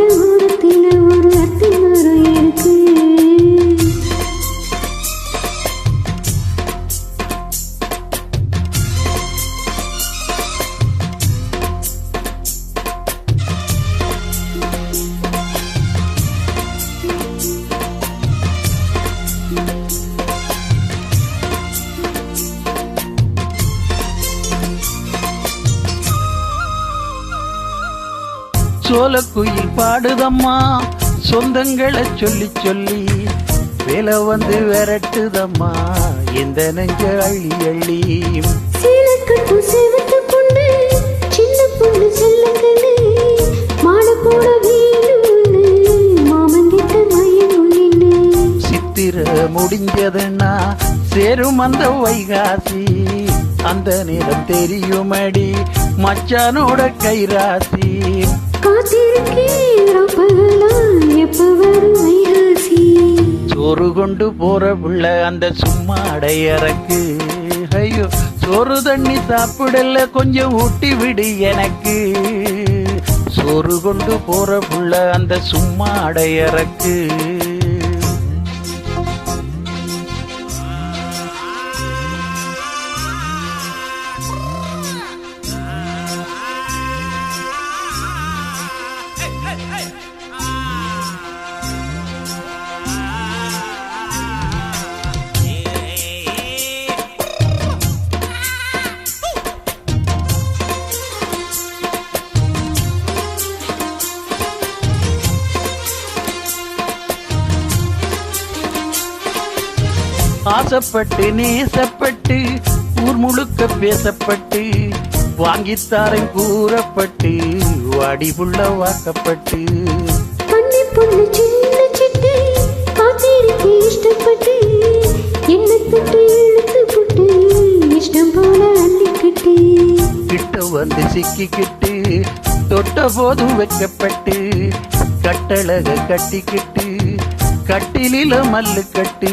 ஒரு ஓரத்தில ஒரு அத்தி மரம் இருக்கு சோலக்குயில் பாடுதம்மா. சொந்தங்களை சொல்லி சொல்லி வேலை வந்து விரட்டுதம்மா. இந்த நெஞ்ச அள்ளி அள்ளி. சித்திர முடிஞ்சதுன்னா சேரும் அந்த வைகாசி. அந்த நேரம் தெரியுமடி. மச்சானோட கைராசி. சோறு கொண்டு போற புள்ள அந்த சும்மா அடையறக்கு. ஐயோ சோறு தண்ணி சாப்பிடல கொஞ்சம் ஊட்டி விடு எனக்கு. சோறு கொண்டு போற புள்ள அந்த சும்மா அடையறக்கு. ஆசைப்பட்டு நேசப்பட்டு ஊர் முழுக்க பேசப்பட்டு வாங்கித்தாரை கூறப்பட்டு வாடிபுள்ள வாக்கப்பட்டு. இஷ்டப்பட்டு என்ன தொட்டு இழுத்து புட்டு இஷ்டம் போல அள்ளிக்கிட்டு. கிட்ட வந்து சிக்கிக்கிட்டு தொட்ட போதும் வைக்கப்பட்டு கட்டழக கட்டிக்கிட்டு கட்டிலில மல்லு கட்டு.